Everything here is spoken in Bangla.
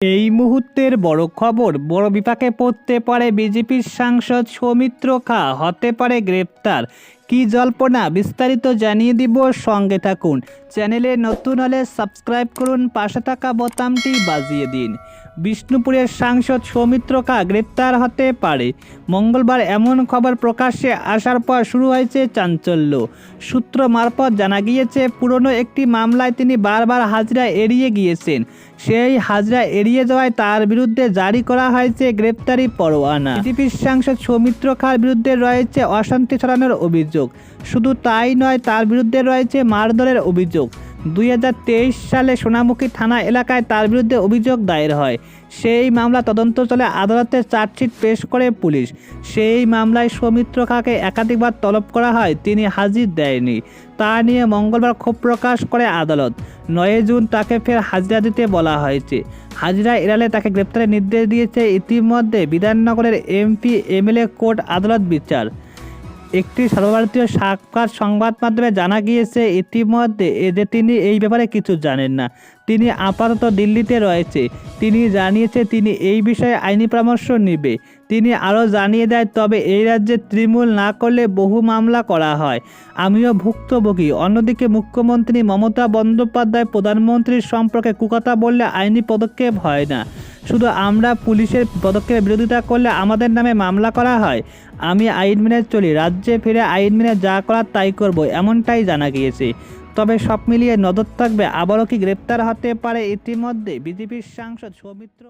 এই মুহূর্তের বড় খবর, বড় বিপাকে পড়তে পারে বিজেপির সাংসদ সৌমিত্র খা, হতে পারে গ্রেপ্তার। কি জল্পনা বিস্তারিত জানিয়ে দিব সঙ্গে থাকুন। চ্যানেলে নতুন হলে সাবস্ক্রাইব করুন, পাশে থাকা বোতামটি বাজিয়ে দিন। বিষ্ণুপুরের সাংসদ সৌমিত্র খা গ্রেপ্তার হতে পারে। মঙ্গলবার এমন খবর প্রকাশ্যে আসার পর শুরু হয়েছে চাঞ্চল্য। সূত্র মারফত জানা গিয়েছে, পুরনো একটি মামলায় তিনি বারবার হাজরা এড়িয়ে গিয়েছেন। সেই হাজরা এড়িয়ে যাওয়ায় তার বিরুদ্ধে জারি করা হয়েছে গ্রেপ্তারি পরোয়ানা। বিজেপির সাংসদ সৌমিত্র খার বিরুদ্ধে রয়েছে অশান্তি ছড়ানোর অভিযোগ। শুধু তাই নয়, তার বিরুদ্ধে রয়েছে মারধরের অভিযোগ। দুই হাজার তেইশ সালে সোনামুখী থানা এলাকায় তার বিরুদ্ধে অভিযোগ দায়ের হয়। সেই মামলা তদন্ত চলে আদালতে চার্জশিট পেশ করে পুলিশ। সেই মামলায় সৌমিত্র খাকে একাধিকবার তলব করা হয়, তিনি হাজির দেয়নি। তা নিয়ে মঙ্গলবার ক্ষোভ প্রকাশ করে আদালত। নয় জুন তাকে ফের হাজিরা দিতে বলা হয়েছে। হাজিরা এড়ালে তাকে গ্রেপ্তারের নির্দেশ দিয়েছে। ইতিমধ্যে বিধাননগরের এমপি, এমএলএ কোর্ট আদালত বিচার। একটি সর্বভারতীয় সাক্ষাৎ সংবাদ মাধ্যমে জানা গিয়েছে, ইতিমধ্যে এ যে তিনি এই ব্যাপারে কিছু জানেন না। তিনি আপাতত দিল্লিতে রয়েছে। তিনি জানিয়েছে, তিনি এই বিষয়ে আইনি পরামর্শ নেবে। তিনি আরও জানিয়ে দেয়, তবে এই রাজ্যে তৃণমূল না করলে বহু মামলা করা হয়। আমিও ভুক্তভোগী। অন্যদিকে মুখ্যমন্ত্রী মমতা বন্দ্যোপাধ্যায় প্রধানমন্ত্রীর সম্পর্কে কুকথা বললে আইনি পদক্ষেপ হয় না। শুধু আমরা পুলিশের পদক্ষেপের বিরোধিতা করলে আমাদের নামে মামলা করা হয়। আমি আইন মেনে চলি, রাজ্যে ফিরে আইন মেনে যা করার তাই করব, এমনটাই জানা গিয়েছে। তবে সব মিলিয়ে নজর থাকবে, আবারও কি গ্রেপ্তার হতে পারে ইতিমধ্যে? বিজেপির সাংসদ সৌমিত্র